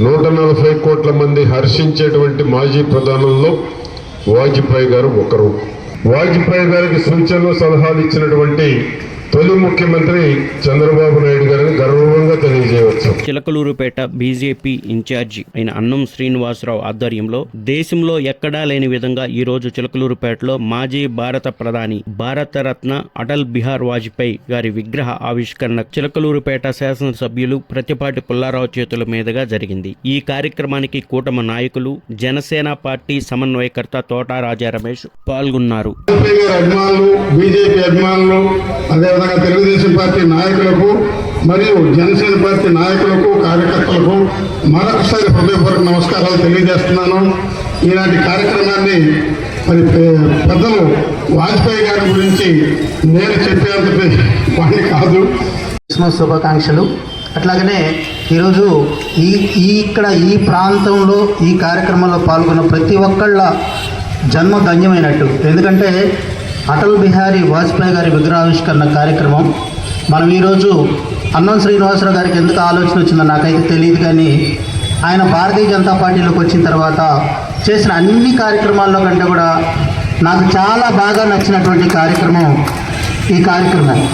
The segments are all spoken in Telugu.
నూట నలభై కోట్ల మంది హర్షించేటువంటి మాజీ ప్రధానంలో వాజ్పేయి గారు ఒకరు. వాజ్పేయి గారికి సూచనలు సలహాలు ఇచ్చినటువంటి తొలి ముఖ్యమంత్రి చంద్రబాబు నాయుడు గారిని గర్వంగా తెలియజేయవచ్చు. చిలకలూరుపేట బీజేపీ ఇన్ఛార్జి అయిన అన్నం శ్రీనివాసరావు ఆధ్వర్యంలో దేశంలో ఎక్కడా లేని విధంగా ఈ రోజు చిలకలూరుపేటలో మాజీ భారత ప్రధాని భారతరత్న అటల్ బిహార్ వాజ్పేయి గారి విగ్రహ ఆవిష్కరణ చిలకలూరుపేట శాసనసభ్యులు ప్రతిపాటి పుల్లారావు చేతుల మీదుగా జరిగింది. ఈ కార్యక్రమానికి కూటమి నాయకులు జనసేన పార్టీ సమన్వయకర్త తోటా రాజా రమేష్ పాల్గొన్నారు. బీజేపీ అభిమానులు అదేవిధంగా తెలుగుదేశం పార్టీ నాయకులకు మరియు జనసేన పార్టీ నాయకులకు కార్యకర్తలకు మరొకసారి హృదయపూర్వక నమస్కారాలు తెలియజేస్తున్నాను. ఈనాటి కార్యక్రమాన్ని మరి పెద్దలు వాజ్పేయి గారి గురించి నేను చెప్పేంత వాడిని కాదు. క్రిస్మస్ శుభాకాంక్షలు. అట్లాగనే ఈరోజు ఈ ఈ ఇక్కడ ఈ ప్రాంతంలో ఈ కార్యక్రమంలో పాల్గొన్న ప్రతి ఒక్కళ్ళ జన్మ ధన్యమైనట్టు. ఎందుకంటే అటల్ బిహారీ వాజ్పేయి గారి విగ్రహావిష్కరణ కార్యక్రమం. మనం ఈరోజు అన్నం శ్రీనివాసరావు గారికి ఎందుకు ఆలోచన వచ్చిందో నాకైతే తెలియదు కానీ ఆయన భారతీయ జనతా పార్టీలోకి వచ్చిన తర్వాత చేసిన అన్ని కార్యక్రమాల్లో కంటే కూడా నాకు చాలా బాగా నచ్చినటువంటి కార్యక్రమం ఈ కార్యక్రమం.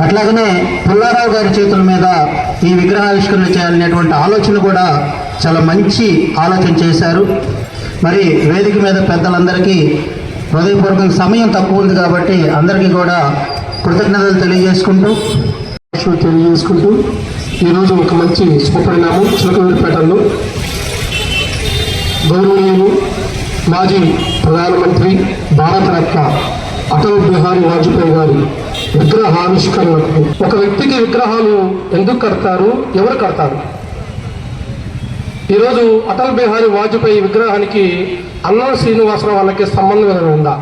అట్లాగనే పుల్లారావు గారి చేతుల మీద ఈ విగ్రహావిష్కరణ చేయాలనేటువంటి ఆలోచన కూడా చాలా మంచి ఆలోచన చేశారు. మరి వేదిక మీద పెద్దలందరికీ హృదయపూర్వక సమయం తక్కువ ఉంది కాబట్టి అందరికీ కూడా కృతజ్ఞతలు తెలియజేసుకుంటూ తెలియజేసుకుంటూ ఈరోజు ఒక మంచి శుభపరిణామం చిలకలూరిపేటలో గౌరవనీయులు మాజీ ప్రధానమంత్రి భారతరత్న అటల్ బిహారీ వాజ్పేయి గారి విగ్రహావిష్కరణకు. ఒక వ్యక్తికి విగ్రహాలు ఎందుకు కడతారు? ఎవరు కడతారు? ఈరోజు అటల్ బిహారీ వాజ్పేయి విగ్రహానికి అన్నం శ్రీనివాసరావు వాళ్ళకి సంబంధం ఏమైనా ఉందా?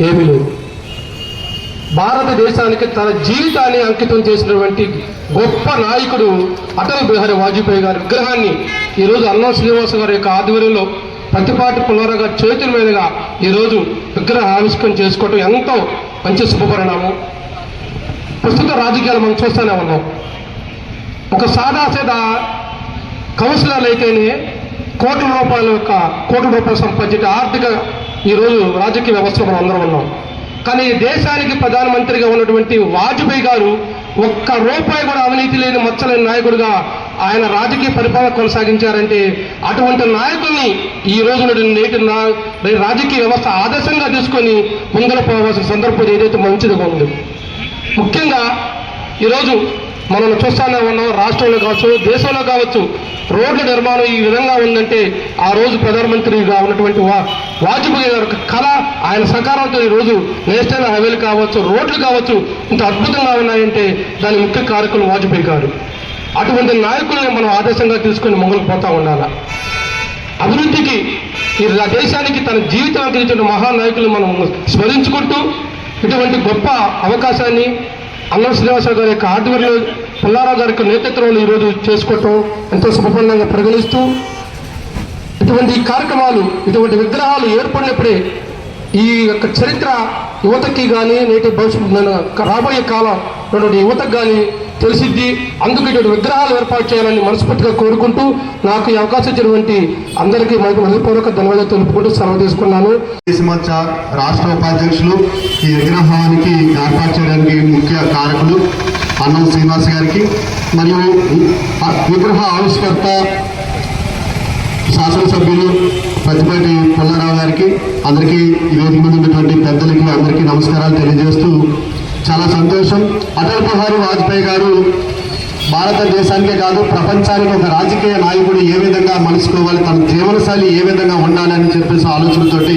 ఏమీ లేదు. భారతదేశానికి తన జీవితాన్ని అంకితం చేసినటువంటి గొప్ప నాయకుడు అటల్ బిహారీ వాజ్పేయి గారి విగ్రహాన్ని ఈరోజు అన్నం శ్రీనివాస గారి యొక్క ఆధ్వర్యంలో ప్రతిపాటి పుల్లారావు గారి చేతుల మీదుగా ఈరోజు విగ్రహ ఆవిష్కరణ చేసుకోవటం ఎంతో మంచి శుభపరిణామం. ప్రస్తుత రాజకీయాలు మనం చూస్తూనే ఉన్నాం. ఒక సాదాసీదా కౌన్సిలర్లు అయితేనే కోట్ల రూపాయల యొక్క కోట్ల రూపాయలు సంపాదించే ఆర్థిక ఈరోజు రాజకీయ వ్యవస్థలో మనం అందరం ఉన్నాం. కానీ దేశానికి ప్రధానమంత్రిగా ఉన్నటువంటి వాజ్పేయి గారు ఒక్క రూపాయి కూడా అవినీతి లేని మచ్చలేని నాయకుడిగా ఆయన రాజకీయ పరిపాలన కొనసాగించారంటే అటువంటి నాయకుల్ని ఈ రోజు నేటి నేటి రాజకీయ వ్యవస్థ ఆదర్శంగా తీసుకొని ముందర పోవాల్సిన సందర్భం ఏదైతే మంచిదిగా ఉంది. ముఖ్యంగా ఈరోజు మనం చూస్తానే ఉన్నాం రాష్ట్రంలో కావచ్చు దేశంలో కావచ్చు. రోడ్ల నిర్మాణం ఈ విధంగా ఉందంటే ఆ రోజు ప్రధానమంత్రిగా ఉన్నటువంటి వా వాజ్పేయి గారి యొక్క కళ ఆయన సకారంతో ఈ రోజు నేషనల్ హైవేలు కావచ్చు రోడ్లు కావచ్చు ఇంత అద్భుతంగా ఉన్నాయంటే దాని ముఖ్య కారకులు వాజ్పేయి గారు. అటువంటి నాయకుల్ని మనం ఆదర్శంగా తీసుకొని మొదలు పోతా ఉండాలి? అభివృద్ధికి ఈ దేశానికి తన జీవితం అందించిన మహానాయకులు మనం స్మరించుకుంటూ ఇటువంటి గొప్ప అవకాశాన్ని అన్నం శ్రీనివాసరావు గారి యొక్క ఆధ్వర్యంలో పుల్లారావు గారి యొక్క నేతృత్వంలో ఈరోజు చేసుకోవటం ఎంతో శుభపండంగా పరిగణిస్తూ ఇటువంటి కార్యక్రమాలు ఇటువంటి విగ్రహాలు ఏర్పడినప్పుడే ఈ యొక్క చరిత్ర యువతకి కానీ నేటి భవిష్యత్తు రాబోయే కాలం యువతకు కానీ తెలిసిద్ది. అందుకు ఇటువంటి విగ్రహాలు ఏర్పాటు చేయాలని మనస్ఫూర్తిగా కోరుకుంటూ నాకు ఈ అవకాశం ఇచ్చినటువంటి అందరికీ మనకు హృదయపూర్వక ధన్యవాదాలు తెలుపుకుంటూ సెలవు తీసుకున్నాను. రాష్ట్ర ఉపాధ్యక్షులు ఈ విగ్రహానికి ఏర్పాటు చేయడానికి ముఖ్య కారకులు అన్నం శ్రీనివాస్ గారికి మరియు విగ్రహ ఆవిష్కర్త శాసనసభ్యులు ప్రతిపాటి పుల్లారావు గారికి అందరికీ ఈ వేదిక మీద ఉన్నటువంటి పెద్దలకి అందరికీ నమస్కారాలు తెలియజేస్తూ చాలా సంతోషం. అటల్ బిహారీ వాజ్పేయి గారు భారతదేశానికే కాదు ప్రపంచానికి ఒక రాజకీయ నాయకుడు ఏ విధంగా మలుచుకోవాలి తన జీవనశైలి ఏ విధంగా ఉండాలని చెప్పేసి ఆలోచనతోటి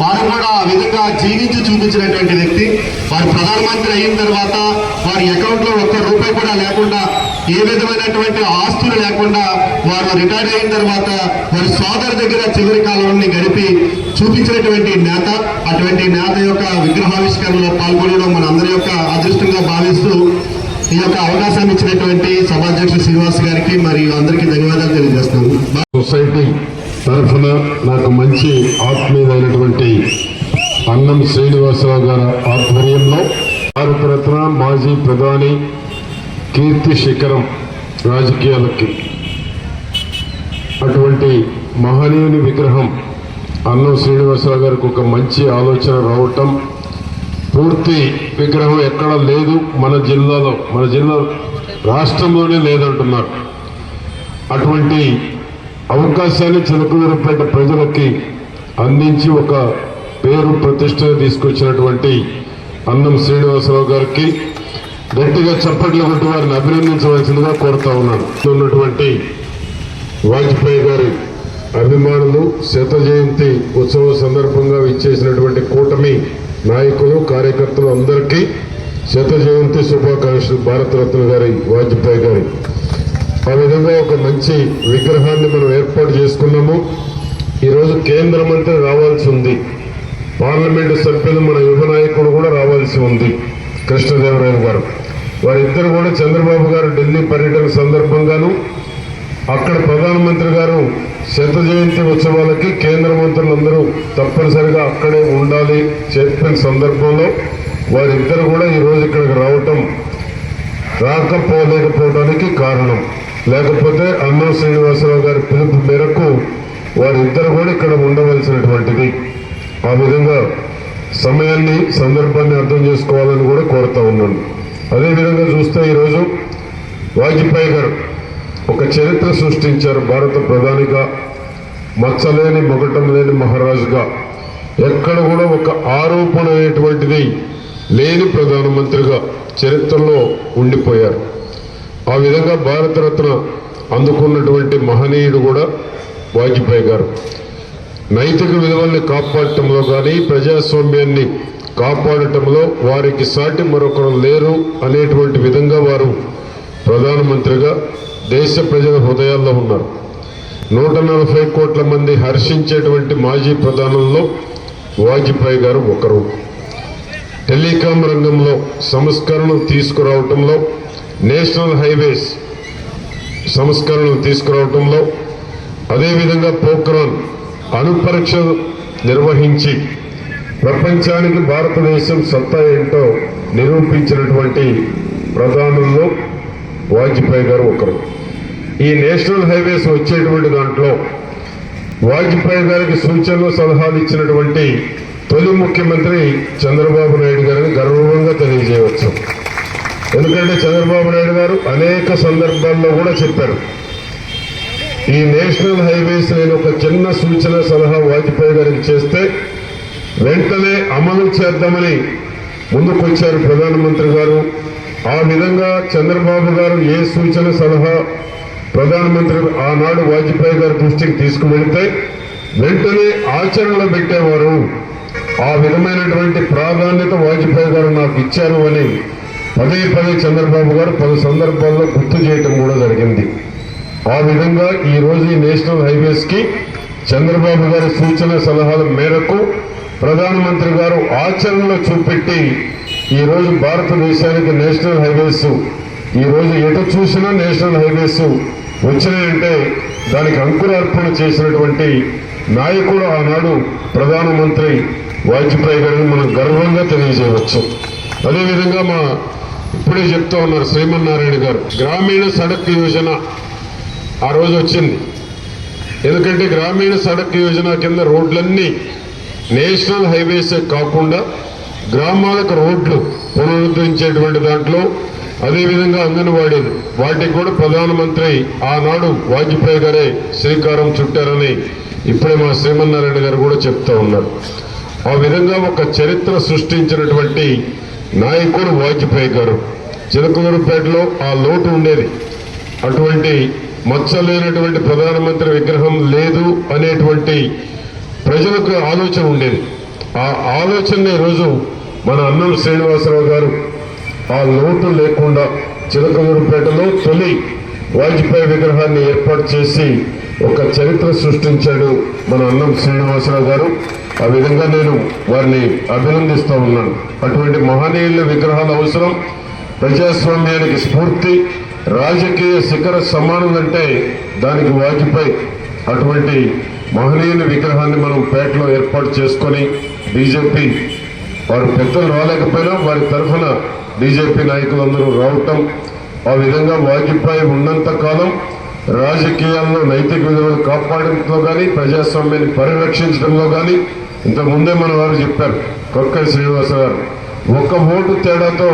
వారు కూడా ఆ విధంగా జీవించి చూపించినటువంటి వ్యక్తి. వారు ప్రధానమంత్రి అయిన తర్వాత వారి అకౌంట్లో ఒక్క రూపాయి కూడా లేకుండా ఏ విధమైనటువంటి ఆస్తులు లేకుండా వారు రిటైర్ అయిన తర్వాత వారి సోదరు దగ్గర చివరి కాలాన్ని గడిపి చూపించినటువంటి నేత అటువంటి నేత యొక్క విగ్రహావిష్కరణలో పాల్గొనడం మన అందరి యొక్క అదృష్టంగా భావిస్తూ ఈ యొక్క అవకాశాన్ని ఇచ్చినటువంటి సభాధ్యక్షుడు శ్రీనివాస్ గారికి మరియు అందరికీ ధన్యవాదాలు తెలియజేస్తాను సొసైటీ తరఫున నాకు మంచి ఆత్మీయమైనటువంటి అన్నం శ్రీనివాసరావు గారి ఆధ్వర్యంలో భారతరత్న మాజీ ప్రధాని కీర్తి శిఖరం రాజకీయాలకి. అటువంటి మహనీయుని విగ్రహం అన్నం శ్రీనివాసరావు గారికి ఒక మంచి ఆలోచన రావటం. పూర్తి విగ్రహం ఎక్కడ లేదు మన జిల్లాలో మన జిల్లా రాష్ట్రంలోనే లేదంటున్నారు. అటువంటి అవకాశాన్ని చిలకూరుపేట ప్రజలకి అందించి ఒక పేరు ప్రతిష్టను తీసుకొచ్చినటువంటి అన్నం శ్రీనివాసరావు గారికి గట్టిగా చప్పట్లు కొట్టి వారిని అభినందించవలసిందిగా కోరుతా ఉన్నాను. ఉన్నటువంటి వాజ్పేయి గారి అభిమానులు శత జయంతి ఉత్సవం సందర్భంగా ఇచ్చేసినటువంటి కూటమి నాయకులు కార్యకర్తలు అందరికీ శత జయంతి శుభాకాంక్షలు భారతరత్న గారి వాజ్పేయి గారి. ఆ విధంగా ఒక మంచి విగ్రహాన్ని మనం ఏర్పాటు చేసుకున్నాము. ఈరోజు కేంద్ర మంత్రి రావాల్సి ఉంది. పార్లమెంటు సభ్యులు మన యువ నాయకుడు కూడా రావాల్సి ఉంది. కృష్ణదేవరాయలు గారు. వారిద్దరు కూడా చంద్రబాబు గారు ఢిల్లీ పర్యటన సందర్భంగాను అక్కడ ప్రధానమంత్రి గారు శత జయంతి ఉత్సవాలకి కేంద్ర మంత్రులందరూ తప్పనిసరిగా అక్కడే ఉండాలి చెప్పిన సందర్భంలో వారిద్దరు కూడా ఈరోజు ఇక్కడికి రావటం రాకపోలేకపోవడానికి కారణం. లేకపోతే అన్నా శ్రీనివాసరావు గారి పిలుపు మేరకు వారిద్దరు కూడా ఇక్కడ ఉండవలసినటువంటిది. ఆ విధంగా సమయాన్ని సందర్భాన్ని అర్థం చేసుకోవాలని కూడా కోరుతా ఉన్నాను. అదేవిధంగా చూస్తే ఈరోజు వాజ్పేయి గారు ఒక చరిత్ర సృష్టించారు భారత ప్రధానిగా మచ్చలేని మొగటం లేని మహారాజుగా. ఎక్కడ కూడా ఒక ఆరోపణ అనేటువంటిది లేని ప్రధానమంత్రిగా చరిత్రలో ఉండిపోయారు. ఆ విధంగా భారతరత్న అందుకున్నటువంటి మహనీయుడు కూడా వాజ్పేయి గారు. నైతిక విలువల్ని కాపాడటంలో కానీ ప్రజాస్వామ్యాన్ని కాపాడటంలో వారికి సాటి మరొకరు లేరు అనేటువంటి విధంగా వారు ప్రధానమంత్రిగా దేశ ప్రజల హృదయాల్లో ఉన్నారు. నూట నలభై కోట్ల మంది హర్షించేటువంటి మాజీ ప్రధానంలో వాజ్పేయి గారు ఒకరు. టెలికాం రంగంలో సంస్కరణలు తీసుకురావటంలో నేషనల్ హైవేస్ సంస్కరణలు తీసుకురావటంలో అదేవిధంగా పోక్రాన్ అణుపరీక్ష నిర్వహించి ప్రపంచానికి భారతదేశం సత్తా ఏంటో నిరూపించినటువంటి ప్రధానుల్లో వాజ్పేయి గారు ఒకరు. ఈ నేషనల్ హైవేస్ వచ్చేటువంటి దాంట్లో వాజ్పేయి గారికి సూచనలు సలహాలు ఇచ్చినటువంటి తొలి ముఖ్యమంత్రి చంద్రబాబు నాయుడు గారిని గర్వంగా తెలియజేయవచ్చు. ఎందుకంటే చంద్రబాబు నాయుడు గారు అనేక సందర్భాల్లో కూడా చెప్పారు ఈ నేషనల్ హైవేస్ నేను ఒక చిన్న సూచన సలహా వాజ్పేయి గారికి చేస్తే వెంటనే అమలు చేద్దామని ముందుకొచ్చారు ప్రధానమంత్రి గారు. ఆ విధంగా చంద్రబాబు గారు ఏ సూచన సలహా ప్రధానమంత్రి ఆనాడు వాజ్పేయి గారి దృష్టికి తీసుకువెళ్తే వెంటనే ఆచరణలో పెట్టేవారు. ఆ విధమైనటువంటి ప్రాధాన్యత వాజ్పేయి గారు నాకు ఇచ్చారు అని పదే పదే చంద్రబాబు గారు పలు సందర్భాల్లో గుర్తు చేయటం కూడా జరిగింది. ఆ విధంగా ఈరోజు ఈ నేషనల్ హైవేస్కి చంద్రబాబు గారి సూచన సలహాల మేరకు ప్రధానమంత్రి గారు ఆచరణలో చూపెట్టి ఈరోజు భారతదేశానికి నేషనల్ హైవేస్ ఈ రోజు ఎటు చూసినా నేషనల్ హైవేస్ వచ్చినాయంటే దానికి అంకురార్పణ చేసినటువంటి నాయకుడు ఆనాడు ప్రధానమంత్రి వాజ్పేయి గారిని మనం గర్వంగా తెలియజేయవచ్చు. అదేవిధంగా మా ఇప్పుడే చెప్తా ఉన్నారు శ్రీమన్నారాయణ గారు గ్రామీణ సడక్ యోజన ఆ రోజు వచ్చింది. ఎందుకంటే గ్రామీణ సడక్ యోజన కింద రోడ్లన్నీ నేషనల్ హైవేస్ కాకుండా గ్రామాలకు రోడ్లు పునరుద్ధరించేటువంటి దాంట్లో అదేవిధంగా అంగన్వాడీలు వాటికి కూడా ప్రధానమంత్రి ఆనాడు వాజ్పేయి గారే శ్రీకారం చుట్టారని ఇప్పుడే మా శ్రీమన్నారాయణ గారు కూడా చెప్తా ఉన్నారు. ఆ విధంగా ఒక చరిత్ర సృష్టించినటువంటి నాయకుడు వాజ్పేయి గారు. చిలకూరుపేటలో ఆ లోటు ఉండేది. అటువంటి మచ్చలేనటువంటి ప్రధానమంత్రి విగ్రహం లేదు అనేటువంటి ప్రజలకు ఆలోచన ఉండేది. ఆ ఆలోచనే ఈరోజు మన అన్నం శ్రీనివాసరావు గారు ఆ లోటు లేకుండా చిలకలూరుపేటలో తొలి వాజ్పేయి విగ్రహాన్ని ఏర్పాటు చేసి ఒక చరిత్ర సృష్టించాడు మన అన్నం శ్రీనివాసరావు గారు. ఆ విధంగా నేను వారిని అభినందిస్తూ ఉన్నాను. అటువంటి మహనీయుల విగ్రహాలు అవసరం ప్రజాస్వామ్యానికి స్ఫూర్తి రాజకీయ శిఖర సమానం అంటే దానికి వాజ్పేయి అటువంటి మహనీయుని విగ్రహాన్ని మనం పేటలో ఏర్పాటు చేసుకొని బీజేపీ వారు పెద్దలు రాలేకపోయినా వారి తరఫున బీజేపీ నాయకులందరూ రావటం ఆ విధంగా వాజ్పేయి ఉన్నంత కాలం రాజకీయాల్లో నైతిక విలువలు కాపాడడంలో కానీ ప్రజాస్వామ్యాన్ని పరిరక్షించడంలో కానీ ఇంత ముందే మన వారు చెప్పారు కొక్క శ్రీనివాస గారు ఒక్క ఓటు తేడాతో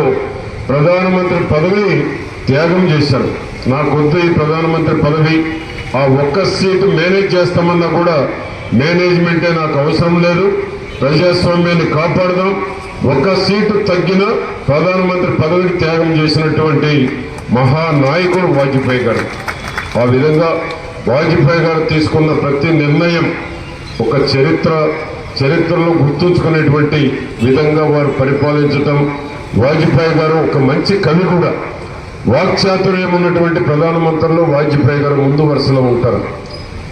ప్రధానమంత్రి పదవి త్యాగం చేశారు. నాకొద్దు ఈ ప్రధానమంత్రి పదవి. ఆ ఒక్క సీటు మేనేజ్ చేస్తామన్నా కూడా మేనేజ్మెంటే నాకు అవసరం లేదు. ప్రజాస్వామ్యాన్ని కాపాడదాం. ఒక్క సీటు తగ్గిన ప్రధానమంత్రి పదవికి త్యాగం చేసినటువంటి మహానాయకుడు వాజ్పేయి గారు. ఆ విధంగా వాజ్పేయి గారు తీసుకున్న ప్రతి నిర్ణయం ఒక చరిత్ర చరిత్రలో గుర్తుంచుకునేటువంటి విధంగా వారు పరిపాలించటం. వాజ్పేయి గారు ఒక మంచి కవి కూడా. వాక్చాతుర్యం ఉన్నటువంటి ప్రధానమంత్రులు వాజ్పేయి గారు ముందు వరుసలో ఉంటారు.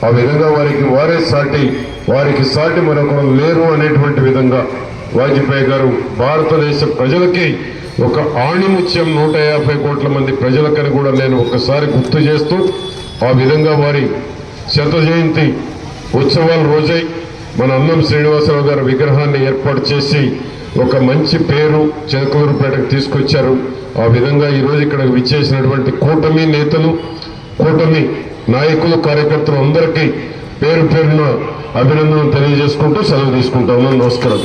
ఆ విధంగా వారికి వారే సాటి వారికి సాటి మరొకరు లేరు అనేటువంటి విధంగా వాజ్పేయి గారు భారతదేశ ప్రజలకి ఒక ఆణిముత్యం నూట యాభై కోట్ల మంది ప్రజలకని కూడా నేను ఒకసారి గుర్తు చేస్తూ ఆ విధంగా వారి శత జయంతి ఉత్సవాల రోజై మన అన్నం శ్రీనివాసరావు గారి విగ్రహాన్ని ఏర్పాటు చేసి ఒక మంచి పేరు చిలకలూరుపేటకు తీసుకొచ్చారు. ఆ విధంగా ఈరోజు ఇక్కడ విచ్చేసినటువంటి కూటమి నేతలు కూటమి నాయకులు కార్యకర్తలు అందరికీ పేరు పేరున అభినందనలు తెలియజేసుకుంటూ సెలవు తీసుకుంటాము నమస్కారం.